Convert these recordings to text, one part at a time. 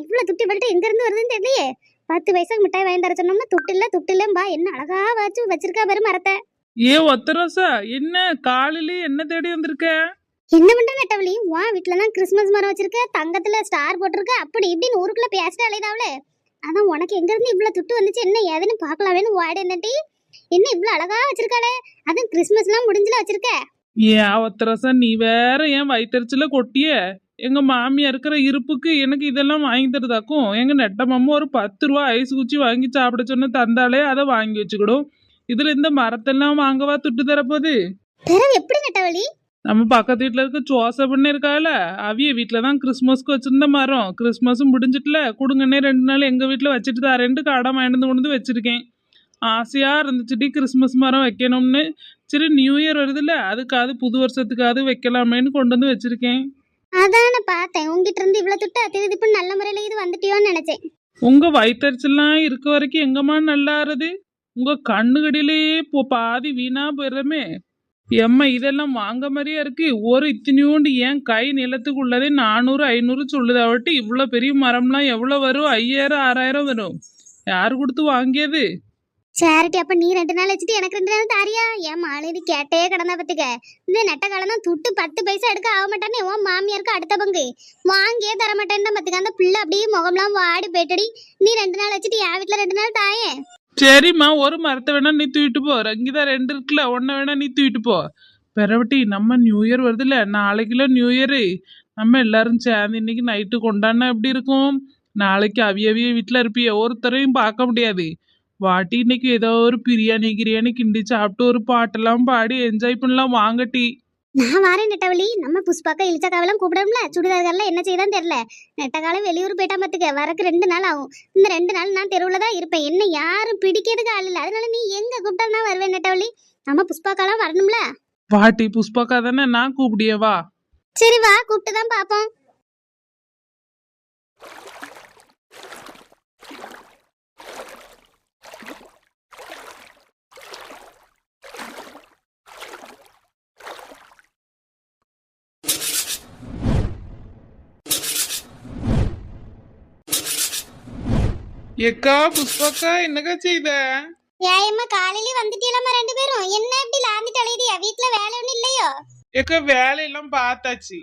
இவ்வளவு துட்டு இவள்கிட்ட எங்க இருந்து வருதுன்னு தெரியலையே. பத்து வயசுக்கு மிட்டாய் வாங்கி தர சொன்னோம்னா துட்டு இல்ல துட்டு இல்லம்பா என்ன அழகா வச்சு வச்சிருக்கா பாரு மரத்தை. ஏ ஒத்தரோசா என்ன காலையிலேயே என்ன தேடி வந்திருக்க? என்ன பண்ற நெட்டவழி? வா வீட்டுல தான் கிறிஸ்மஸ் மரம் வச்சிருக்க தங்கத்துல ஸ்டார் போட்டிருக்க அப்படி இப்படின்னு ஊருக்குள்ள பேசிட்டு அலைதாவளே அதான் உனக்கு எங்க இருந்து இவ்வளவு துட்டு வந்துச்சு? என்ன ஏதுன்னு பாக்கலாமேன்னு வாடி என்னட்டி என்ன இவ்வளவு அழகா வச்சிருக்காளே? அதுவும் கிறிஸ்மஸ்லாம் முடிஞ்சுல வச்சிருக்க. ஏன் ஒத்தரோசா நீ வேற ஏன் வயிற்றுல கொட்டிய? எங்க மாமியா இருக்கிற இருப்புக்கு எனக்கு இதெல்லாம் வாங்கி தருதாக்கும். எங்க நெட்ட மாமா ஒரு பத்து ரூபா ஐஸ் குச்சி வாங்கி சாப்பிட சொன்ன தந்தாலே அதை வாங்கி வச்சுக்கிடும். இதுல இந்த மரத்தெல்லாம் வாங்கவா துட்டு தரப்போகுது? பிறகு எப்படி நெட்டவழி நம்ம பக்கத்து வீட்டில் இருக்க சோசை பண்ணி இருக்கால அவிய வீட்டில் தான் கிறிஸ்மஸ்க்கு வச்சிருந்த மரம். கிறிஸ்மஸும் முடிஞ்சிட்டுல கொடுங்கன்னே ரெண்டு நாள் எங்கள் வீட்டில் வச்சுட்டு தரேன்ட்டு கடை வாங்கிட்டு கொண்டு வந்து வச்சிருக்கேன். ஆசையாக இருந்துச்சுடி கிறிஸ்மஸ் மரம் வைக்கணும்னு. சரி நியூ இயர் வருதுல்ல அதுக்காவது புது வருஷத்துக்காவது வைக்கலாமேன்னு கொண்டு வந்து வச்சிருக்கேன். அதான பார்த்தேன். உங்ககிட்ட இருந்து இவ்வளவு துட்டு அத்திருதிப்புன்னு நல்ல முறையில இது வந்துட்டியோன்னு நினைச்சேன். உங்க வயிற்றுச்சல்லாம் இருக்க வரைக்கும் எங்கம்மா நல்லா இருது உங்க கண்ணுகடியிலேயே இப்போ பாதி வீணா போயிடுறமே. எம்மா இதெல்லாம் வாங்க மாதிரியா இருக்கு. ஒரு இத்தனையோண்டு ஏன் கை நிலத்துக்குள்ளதே நானூறு ஐநூறு சொல்லுது அவட்டு இவ்வளோ பெரிய மரம்லாம் எவ்வளோ வரும்? ஐயாயிரம் ஆறாயிரம் வரும். யார் கொடுத்து வாங்கியது? சேரிட்டி அப்ப நீ ரெண்டு நாள் வச்சுட்டு எனக்கு ரெண்டு நாள் தாரியா? என் மாலையது கேட்டே கிடந்தா பத்துக்க இந்த நெட்ட காலம் துட்டு பத்து பைசா எடுக்க ஆக மாட்டானே உன் மாமியாருக்கு அடுத்த பங்கு. வாங்கியே தர மாட்டேன்னு பத்துக்க அந்த பிள்ளை அப்படியே முகம்லாம் வாடி போயிட்டடி. நீ ரெண்டு நாள் வச்சுட்டு என் வீட்டுல ரெண்டு நாள் தாயே. சரிம்மா ஒரு மரத்தை வேணா நீ தூக்கிட்டு போ. இங்கதான் ரெண்டு இருக்குல்ல ஒன்ன வேணா நீ தூக்கிட்டு போ. பெறவட்டி நம்ம நியூ இயர் வருதுல்ல நாளைக்குல நியூ இயரு நம்ம எல்லாரும் சேர்ந்து இன்னைக்கு நைட்டு கொண்டாடினா எப்படி இருக்கும்? நாளைக்கு அவிய அவிய வீட்டில் இருப்பிய ஒருத்தரையும் பார்க்க முடியாது. வாட்டி இன்னைக்கு ஏதோ ஒரு பிரியாணி கிரியாணி கிண்டி சாப்பிட்டு ஒரு பாட்டெல்லாம் பாடி என்ஜாய் பண்ணலாம். வாங்கட்டி நான் வாரேன் நெட்டவழி நம்ம புஷ்பாக்கா இழிச்சக்காவெல்லாம் கூப்பிடணும்ல? சுடிதார்கள்லாம் என்ன செய்யுதான் தெரியல. நெட்டக்காலம் வெளியூர் போயிட்டா பத்துக்க. வரக்கு ரெண்டு நாள் ஆகும். இந்த ரெண்டு நாள் நான் தெருவில் தான் இருப்பேன். என்ன யாரும் பிடிக்கிறதுக்கு ஆள் இல்லை. அதனால நீ எங்க கூப்பிட்டாலும் நான் வருவேன் நெட்டவழி நம்ம புஷ்பாக்காலாம் வரணும்ல? வாட்டி புஷ்பாக்கா தானே? நான் கூப்பிடியே வா. சரி வா கூப்பிட்டு தான் பாப்போம் எக்கா புஷ்பாக்கா என்னக்கா செய்த? ஏயம்மா காலையில வந்துட்டீங்களா ரெண்டு பேரும். என்ன இப்படி லாந்திட்டு அலையுதியா வீட்டுல வேலை ஒண்ணும் இல்லையோ? எக்கா வேலையெல்லாம் பார்த்தாச்சு.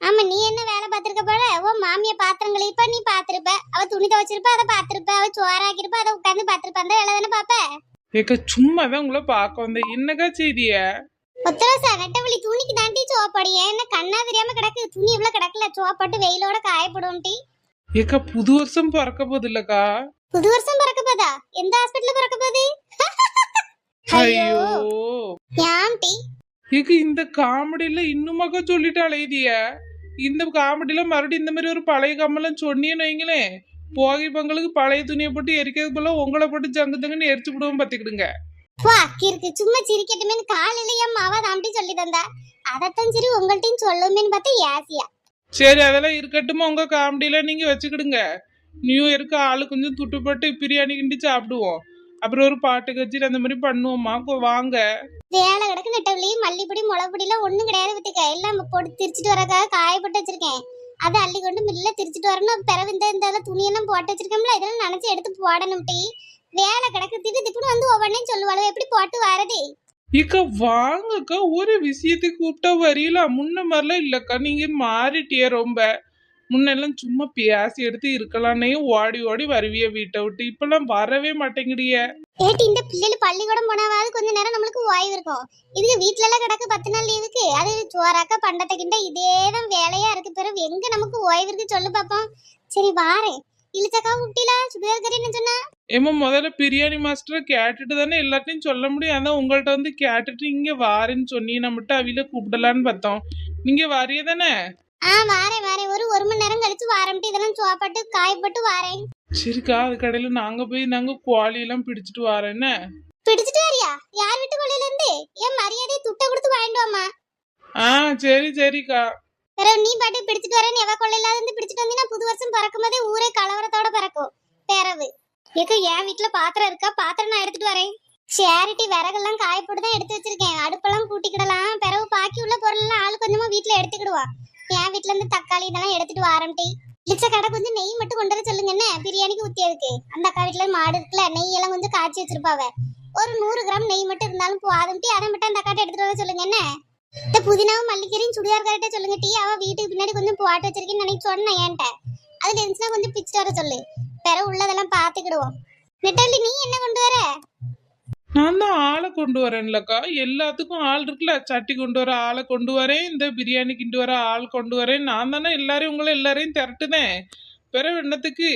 ஆமா நீ என்ன வேலை பார்த்திருக்க போல? உன் மாமிய பாத்திரம் கழிப்ப நீ பாத்திருப்ப அவ துணி துவைச்சிருப்ப அதை பாத்திருப்ப அவ சோறாக்கிருப்ப அதை உட்கார்ந்து பாத்திருப்ப அந்த வேலை தானே பாப்ப ஏக்கா சும்மா தான் உங்களை பார்க்க வந்தேன் என்னக்கா செய்திய? ஒத்தரசா நெட்டவழி துணிக்கு தாண்டி சோப்பாடிய என்ன கண்ணா தெரியாம கிடக்கு? துணி இவ்வளவு கிடக்கல. சோப்பாட்டு வெயிலோட காயப்படும் டீ. ஏக்கா புது வருஷம் பிறக்க போகுது இல்லக்கா புது வருஷம் பிறக்க போதா? எந்த ஹாஸ்பிட்டல்ல பிறக்க போகுது? ஐயோ. ஏன் டீ ஏக்கா இந்த காமெடியில இன்னுமாக்கா சொல்லிட்டு அலையுதிய இந்த காமெடியில மறுபடியும் இந்த மாதிரி ஒரு பழைய கம்மெல்லாம் சொன்னீங்கன்னு வைங்களேன் போகி பொங்கலுக்கு பழைய துணியை போட்டு எரிக்கிறது போல உங்களை போட்டு ஜங்கு ஜங்குன்னு எரிச்சு விடுவோம் பார்த்துக்கிடுங்க. வா கிறுக்கு சும்மா சிரிக்கட்டுமே காலையில என் மாவா தாண்டி சொல்லி தந்தா. அதத்தான் சரி உங்கள்ட்டையும் சொல்லுமேன்னு பார்த்தா ஏசியா சரி அதெல்லாம் இருக்கட்டுமா? உங்க காமெடியில நீங்க வச்சுக்கிடுங்க. நியூ இயருக்கு ஆளு கொஞ்சம் துட்டு போட்டு பிரியாணி கிண்டி சாப்பிடுவோம். அப்புறம் ஒரு பாட்டு கட்சி அந்த மாதிரி பண்ணுவோம்மா. வாங்க. வேலை கிடக்கு நெட்டவழி மல்லிப்பொடி முளப்பொடிலாம் ஒண்ணும் கிடையாது பத்துக்க எல்லாம் போட்டு திரிச்சிட்டு வரக்காக காயப்பட்டு வச்சிருக்கேன். அதை அள்ளி கொண்டு மில்ல திரிச்சிட்டு வரணும். பிறகு இந்த இந்த துணியெல்லாம் போட்டு வச்சிருக்கோம்ல இதெல்லாம் நினைச்சு எடுத்து போடணும் டீ. வேலை கிடக்கு திட்டு திப்புன்னு வந்து ஒவ்வொன்றையும் சொல்லுவாள் எப்படி போட்டு வரதே இக்கா வாங்கக்கா ஒரு விஷயத்துக்கு கூப்பிட்டா வரீங்களா முன்ன மாதிரிலாம் இல்லைக்கா. நீங்க மாறிட்டியே ரொம்ப. முன்னெல்லாம் சும்மா பேசி எடுத்து இருக்கலாம்னே ஓடி ஓடி வருவிய வீட்டை விட்டு. இப்பெல்லாம் வரவே மாட்டேங்கிறிய. ஏட்டி இந்த பிள்ளைகள் பள்ளிக்கூடம் போனாவது கொஞ்ச நேரம் நம்மளுக்கு ஓய்வு இருக்கும். இதுக்கு வீட்ல எல்லாம் கிடக்கு பத்து நாள் லீவுக்கு அது சோறாக்க பண்டத்தை கிண்ட இதேதான் வேலையா இருக்கு. பிறகு எங்க நமக்கு ஓய்வு இருக்கு? சொல்லு பாப்போம். சரி வாரேன். இழுச்சக்கா விட்டிலா சுடிதார் கறின்னு சொன்னா? ஏமா முதல்ல பிரியாணி மாஸ்டரை கேட்டுட்டு தானே எல்லாத்தையும் சொல்ல முடியும். அதான் உங்கள்ட்ட வந்து கேட்டுட்டு இங்க வாரேன்னு சொன்னீங்கன்னா மட்டும் அவில கூப்பிடலான்னு பார்த்தோம். நீங்க வாரிய தானே? ஆ வாரேன் வாரேன். ஒரு ஒரு மணி நேரம் கழிச்சு வாரம்ட்டு இதெல்லாம் சோப்பாட்டு காயப்பட்டு வாரேன். சரிக்கா அது கடையில நாங்க போய் நாங்க கோழி எல்லாம் பிடிச்சிட்டு வாரேன்னு பிடிச்சிட்டு வரியா? யார் வீட்டு கொள்ளையில இருந்து? என் மரியாதை துட்டை கொடுத்து வாங்கிட்டு வாமா ஆ சரி சரிக்கா. நீ பாட்டு பிடிச்சிட்டு வரேன் எவ கொள்ளையில இருந்து பிடிச்சிட்டு வந்தீங்கன்னா புது வருஷம் பறக்கும் போதே ஊரே கலவரத்தோட பறக்கும். பேரவு. ஏக்கா என் வீட்டுல பாத்திரம் இருக்கா? பாத்திரம் நான் எடுத்துட்டு வரேன். சேரிட்டி விறகெல்லாம் காயப்போட்டு தான் எடுத்து வச்சிருக்கேன். அடுப்பெல்லாம் கூட்டிக்கிடலாம் பிறகு பாக்கி உள்ள பொருள் எல்லாம் ஆள் கொஞ்சமா வீட்டுல எடுத்துக்கிடுவா. என் வீட்டுல இருந்து தக்காளி இதெல்லாம் எடுத்துட்டு வாரம்ட்டி டீ இளிச்ச கடை கொஞ்சம் நெய் மட்டும் கொண்டு வர சொல்லுங்க என்ன? பிரியாணிக்கு ஊத்தி இருக்கு அந்த அக்கா வீட்டுல மாடு இருக்குல்ல நெய் எல்லாம் கொஞ்சம் காய்ச்சி வச்சிருப்பாவ. ஒரு நூறு கிராம் நெய் மட்டும் இருந்தாலும் போ அதை மட்டும் அந்த அக்காட்ட எடுத்துட்டு வர சொல்லுங்க என்ன? இந்த புதினாவும் மல்லிக்கீரையும் சுடிதார் கரெக்டா சொல்லுங்க டீ அவ வீட்டுக்கு பின்னாடி கொஞ்சம் போட்டு வச்சிருக்கேன்னு நினைச்சு சொன்னேன் என்கிட்ட அதுல இருந்துச்சுன்னா கொஞ்சம் பிச்சுட்டு வர சொல்லு. பிற உள்ளதெல்லாம் பாத்துக்கிடுவோம் நெட்டவள்ளி நீ என்ன கொண்டு வர? நான் தான் ஆளை கொண்டு வரேன்லக்கா. எல்லாத்துக்கும் ஆள் இருக்குல்ல. சட்டி கொண்டு வர ஆளை கொண்டு வரேன். இந்த பிரியாணி கிண்டு வர ஆள் கொண்டு வரேன். நான் தானே எல்லாரையும் உங்களை எல்லாரையும் திரட்டுதேன் பிறகு என்னத்துக்கு?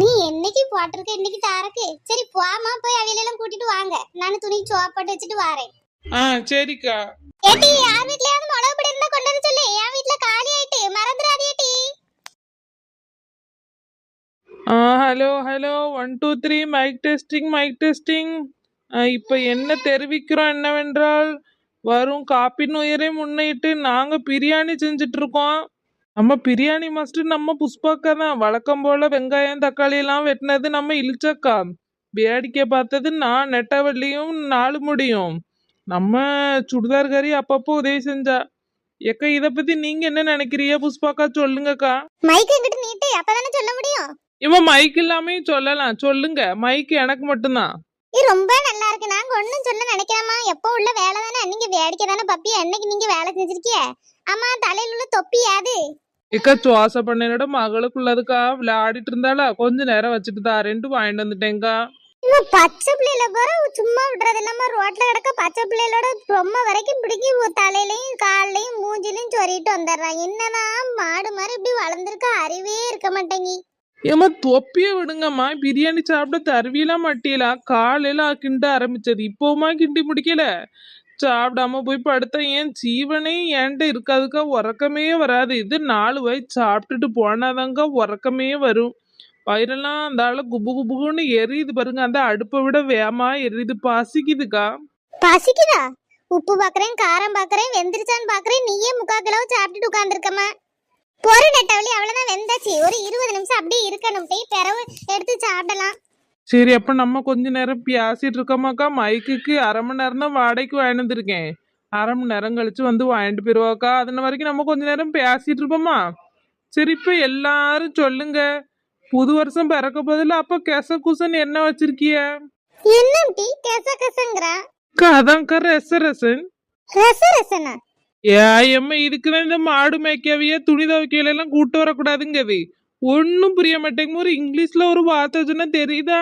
நீ என்னைக்கு போட்டிருக்க? இன்னைக்கு தாரக்கு? சரி போமா போய் அவையிலெல்லாம் கூட்டிட்டு வாங்க. நான் துணி சோப்பாட்டு வச்சுட்டு வரேன். ஆ சரிக்கா. ஏட்டி யார் வீட்லயாவது மிளகு பொடி இருந்தா கொண்டு வர சொல்லு. என் வீட்ல காலி ஆயிட்டு மறந்துடாதேட்டி ஆ hello hello one two three mic testing mic testing இப்போ என்ன தெரிவிக்கிறோம் என்னவென்றால் வரும் காப்பி நுயரை முன்னிட்டு நாங்கள் பிரியாணி செஞ்சுட்டு இருக்கோம் நம்ம பிரியாணி மாஸ்டர் நம்ம புஷ்பாக்கா தான். வழக்கம் போல் வெங்காயம் தக்காளி எல்லாம் வெட்டினது நம்ம இழிச்சக்கா வேடிக்கை பார்த்தது நான் நெட்டவள்ளியும் நாலு முடியும் நம்ம சுடிதார் கறி அப்பப்போ உதவி செஞ்சா. ஏக்கா இதை பற்றி நீங்கள் என்ன நினைக்கிறீங்க? புஷ்பாக்கா சொல்லுங்கக்கா. மைக் எங்கிட்ட நீட்டு அப்பதானே சொல்ல முடியும்? இவன் மைக் இல்லாமே சொல்லலாம். சொல்லுங்க. மைக் எனக்கு மட்டும்தான். இது ரொம்ப நல்லா இருக்கு. நாங்க ஒண்ணும் சொல்ல நினைக்காமா எப்போ உள்ள வேலை தானே? நீங்க வேடிக்கை தானே பப்பி? என்னைக்கு நீங்க வேலை செஞ்சிருக்கிய. ஆமா தலையில உள்ள தொப்பி யாது? இக்கா சுவாச பண்ணனோட மகளுக்குள்ளதுக்கா. விளையாடிட்டு இருந்தாளா? கொஞ்ச நேரம் வச்சுட்டு தாரேன்ட்டு வாங்கிட்டு வந்துட்டேங்க்கா இவன் பச்சை பிள்ளைல போற சும்மா விடுறது இல்லாம ரோட்ல கிடக்க பச்சை பிள்ளைகளோட ரொம்ப வரைக்கும் பிடிக்கி தலையிலையும் கால்லையும் மூஞ்சிலையும் சொறிட்டு வந்துடுறான் என்னன்னா மாடு மாதிரி இப்படி வளர்ந்துருக்க? அறிவே இருக்க மாட்டேங்கி. ஏமா தொப்பிய விடுங்கம்மா. பிரியாணி சாப்பிட தருவியலாம் மாட்டியலா. காலையில கிண்ட ஆரம்பிச்சது. இப்போவுமா கிண்டி முடிக்கல. சாப்பிடாம போய் படுத்தா ஏன் ஜீவனே என்கிட்ட இருக்காதுக்கா. உறக்கமே வராது. இது நாலு வயசு சாப்பிட்டுட்டு போனாதாங்க உறக்கமே வரும். வயிறெல்லாம் அந்த ஆள குபு குபுன்னு எரியுது பாருங்க. அந்த அடுப்பை விட வேமா எரியுது. பசிக்குதுக்கா. பசிக்குதா? உப்பு பாக்குறேன் காரம் பாக்குறேன் வெந்திருச்சான்னு பாக்குறேன். நீயே முக்கா கிலோ சாப்பிட்டுட்டு உட்காந்துருக்கமா பொறு நெட்டவழி அவ்வளவுதான் வெந்தாச்சு. ஒரு இருபது நிமிஷம் அப்படியே இருக்கணும். டீ பிறவு எடுத்து சாப்பிடலாம். சரி அப்ப நம்ம கொஞ்ச நேரம் பேசிட்டு இருக்கோமாக்கா. மைக்குக்கு அரை மணி நேரம் தான் வாடகைக்கு வாங்கிட்டு வந்திருக்கேன். அரை மணி நேரம் கழிச்சு வந்து வாங்கிட்டு போயிருவாக்கா. அதுன வரைக்கும் நம்ம கொஞ்ச நேரம் பேசிட்டு இருப்போமா? சரி இப்ப எல்லாரும் சொல்லுங்க. புது வருஷம் பிறக்க பதில் அப்ப கெச குசன் என்ன வச்சிருக்கிய? என்ன டீ? கெச கெசங்கிறா? அதான்க்கா ரெச ரெசன். ரச ரசனா? ஏம்மா இதுக்குதான் இந்த மாடு மேய்க்கவிய துணி துவைக்கையில எல்லாம் கூட்டு வரக்கூடாதுங்கது. ஒன்றும் புரிய மாட்டேங்குது ஒரு இங்கிலீஷ்ல ஒரு வார்த்தை சொன்னா தெரியுதா?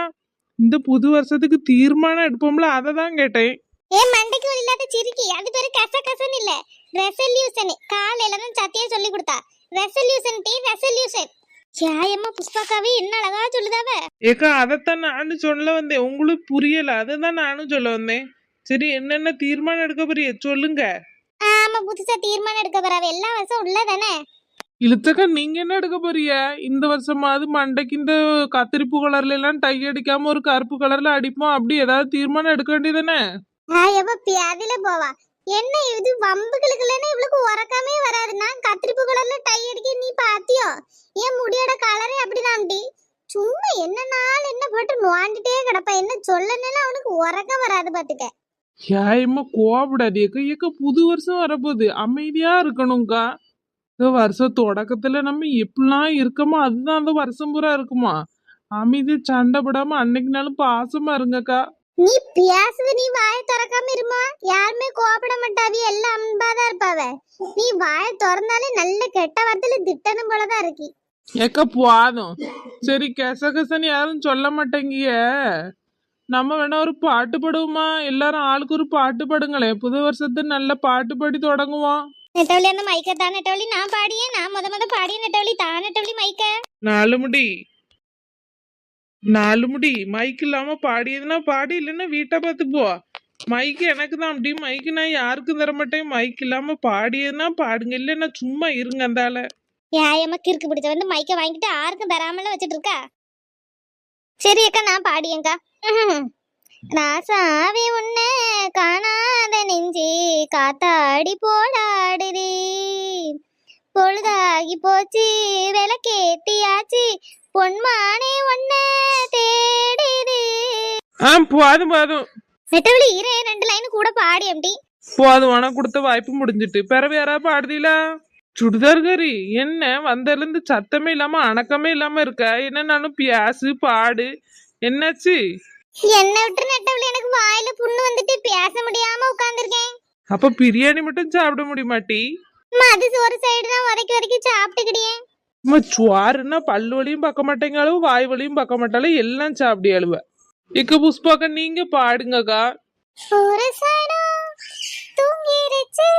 இந்த புது வருஷத்துக்கு தீர்மானம் எடுப்போம்ல அதை தான் கேட்டேன். ஏன் மண்டைக்கு ஒரு இல்லாத சிரிக்கி அது பேரு கச கசன் இல்ல. ரெசல்யூஷன் காலையில தான் சத்தியா சொல்லி கொடுத்தா. ரெசல்யூஷன் டீ ரெசல்யூஷன் சாயம்மா புஷ்பாக்காவே என்ன அழகா சொல்லுதாவ? ஏக்கா அதைத்தான் நானும் சொல்ல வந்தேன். உங்களுக்கு புரியல. அதை தான் நானும் சொல்ல வந்தேன். சரி என்னென்ன தீர்மானம் எடுக்க போறிய? சொல்லுங்க. ஆமா புதுசா தீர்மானம் எடுக்க போறாவ எல்லா வருஷம் உள்ளதானே? இழுத்தக்கா நீங்க என்ன எடுக்க போறிய இந்த வருஷமாவது மண்டைக்கு இந்த கத்திரிப்பு கலர்ல எல்லாம் டை அடிக்காம ஒரு கருப்பு கலர்ல அடிப்போம். அப்படி ஏதாவது தீர்மானம் எடுக்க வேண்டியதானே ஆயப்ப பியாதில போவா. என்ன இது? வம்புகளுக்குள்ளே இவளுக்கு உறக்கமே வராது. நான் கத்திரிப்பு கலர்ல டை அடிக்க நீ பாத்தியோ? என் முடியோட கலரே அப்படிதான்டி. சும்மா என்ன நாள் என்ன போட்டு நோண்டிட்டே கிடப்ப. என்ன சொல்லணும்னு அவனுக்கு உறக்கம் வராது பாத்துக்க. ஏம்மா கோபடாது ஏக்கா ஏக்கா புது வருஷம் வரப்போகுது. அமைதியா இருக்கணும்க்கா. இந்த வருஷம் தொடக்கத்துல நம்ம எப்படிலாம் இருக்கோமோ அதுதான் அந்த வருஷம் பூரா இருக்குமா. அமைதி சண்டை போடாம அன்னைக்குனாலும் பாசமா இருங்கக்கா. நீ பேசுது நீ வாயை திறக்காம இருமா? யாருமே கோபப்பட மாட்டாவி எல்லாம் அன்பாதான் இருப்பாவ. நீ வாயை திறந்தாலே நல்ல கெட்ட வார்த்தையில திட்டணும் போலதான் இருக்கு. ஏக்கா போதும். சரி கெசகசன்னு யாரும் சொல்ல மாட்டேங்கிய. நம்ம வேணா ஒரு பாட்டு பாடுவோமா? எல்லாரும் ஆளுக்கு ஒரு பாட்டு பாடுங்களேன் புது வருஷத்து நல்ல பாட்டு பாடி தொடங்குவோம். நெட்டவழி அந்த மைக்க தான் நெட்டவழி நான் பாடியே. நான் முத முத பாடிய நெட்டவழி தான் நெட்டவழி மைக்க நாலு முடி. நாலு முடி. மைக் இல்லாம பாடியதுன்னா பாடி இல்லைன்னா வீட்டை பார்த்து போ மைக் எனக்கு தான் அப்படி. மைக்கு நான் யாருக்கும் தர மாட்டேன். மைக் இல்லாம பாடியதுன்னா பாடுங்க. இல்லைன்னா சும்மா இருங்க அந்தால. ஏயம்மா கிறுக்கு பிடிச்ச வந்து மைக்க வாங்கிட்டு யாருக்கும் தராமல வச்சுட்டு இருக்கா? சரி அக்கா நான் பாடியேங்க்கா ராசாவே உன்னை காணாத நெஞ்சி காத்தாடி போடாடுதே பொழுதாகி போச்சு விளக்கேத்தியாச்சு. பொன்மானே உன்னை தேடுது ஆ போதும் போதும். நெட்டவழி இரே ரெண்டு லைன் கூட பாடி அப்படி போதும் உனக்கு கொடுத்த வாய்ப்பு முடிஞ்சிட்டு. பிறவு யாராவது பாடுதீங்களா சுடிதார்காரி என்ன? வந்ததுல இருந்து சத்தமே இல்லாம அணக்கமே இல்லாம இருக்க. என்ன நானும் பியாசு பாடு. என்னாச்சு? என்ன விட்டு நெட்டவழி எனக்கு வாயில புண்ணு வந்துட்டு பேச முடியாம உட்கார்ந்திருக்கேன். அப்ப பிரியாணி மட்டும் சாப்பிட முடியுமாட்டி அது ஒரு சைடு தான் உதைக்கி உதைக்கி சாப்பிட்டுக்கிடியே சுவாருன்னா பல்லு வலியும் பார்க்க மாட்டேங்க அளவு வாய் வலியும் பார்க்க மாட்டாலும் எல்லாம் சாப்பிடி அழுவ. இக்க புஷ்பாக்கா நீங்க பாடுங்கக்கா. ஒரு சனம் தூங்கிருச்சு.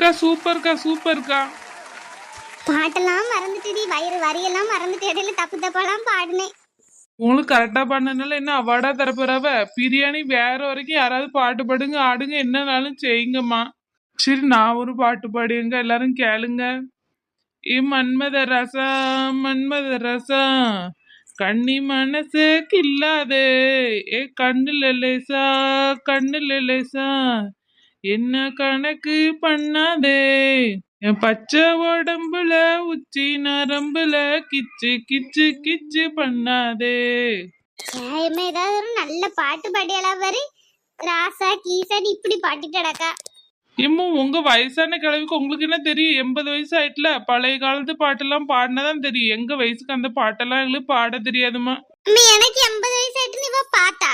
இக்கா சூப்பர்க்கா சூப்பர்க்கா. பாட்டெல்லாம் மறந்துட்டுடி. வயிறு வரியெல்லாம் மறந்துட்டு இடையில தப்பு தப்பாலாம் பாடினேன். உங்களுக்கு கரெக்டா பண்ணனால என்ன அவார்டா தரப்போறவ? பிரியாணி வேற வரைக்கும் யாராவது பாட்டு பாடுங்க ஆடுங்க என்னனாலும் செய்யுங்கம்மா. சரி நான் ஒரு பாட்டு பாடுங்க எல்லாரும் கேளுங்க. ஏ மன்மத ரசா மன்மத ரசா கண்ணி மனசு கில்லாதே. ஏ கண்ணுல லேசா கண்ணுல லேசா என்ன கணக்கு பண்ணாதே? என் பச்சை உடம்புல உச்சி நரம்புல கிச்சு கிச்சு கிச்சு பண்ணாதே. நியாயமா ஏதாவது ஒரு நல்ல பாட்டு பாடியெல்லாம் வரு ராசா கீசான்னு இப்படி பாட்டிட்டடக்கா இம்மு உங்க வயசான கிழவிக்கு உங்களுக்கு என்ன தெரியும்? எண்பது வயசு ஆயிட்டுல பழைய காலத்து பாட்டெல்லாம் பாடினதான் தெரியும். எங்க வயசுக்கு அந்த பாட்டெல்லாம் எங்களுக்கு பாட தெரியாதுமா எனக்கு எண்பது வயசு ஆயிட்டு இவ பார்த்தா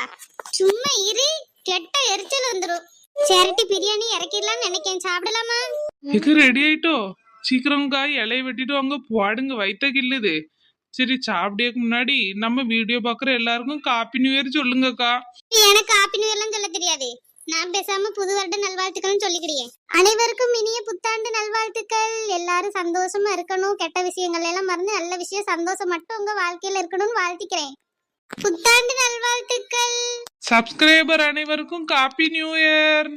சும்மா இரு கெட்ட எரிச்சல் வந்துரும். சேரட்டி பிரியாணி இறக்கிடலாம்னு நினைக்கேன். சாப்பிடலாமா? எங்க ரெடி ஆயிட்டோ? சீக்கிரம்க்கா இலைய வெட்டிட்டு அங்க பாடுங்க வைத்த கில்லுது சரி சாப்பிடக்கு முன்னாடி நம்ம வீடியோ பாக்குற எல்லாருக்கும் காப்பி நியூ இயர் சொல்லுங்கக்கா. எனக்கு காப்பி எல்லாம் சொல்ல தெரியாது. நான் பேசாம புது வருட நல்வாழ்த்துக்கள்னு சொல்லிக்கிடியே அனைவருக்கும் இனிய புத்தாண்டு நல்வாழ்த்துக்கள். எல்லாரும் சந்தோஷமா இருக்கணும். கெட்ட விஷயங்கள் எல்லாம் மறந்து நல்ல விஷயம் சந்தோஷம் மட்டும் உங்க வாழ்க்கையில இருக்கணும்னு வாழ்த்திக்கிறேன். புத்தாண்டு நல்வாழ்த்துக்கள். சப்ஸ்கிரைபர் அனைவருக்கும் காப்பி நியூ இயர்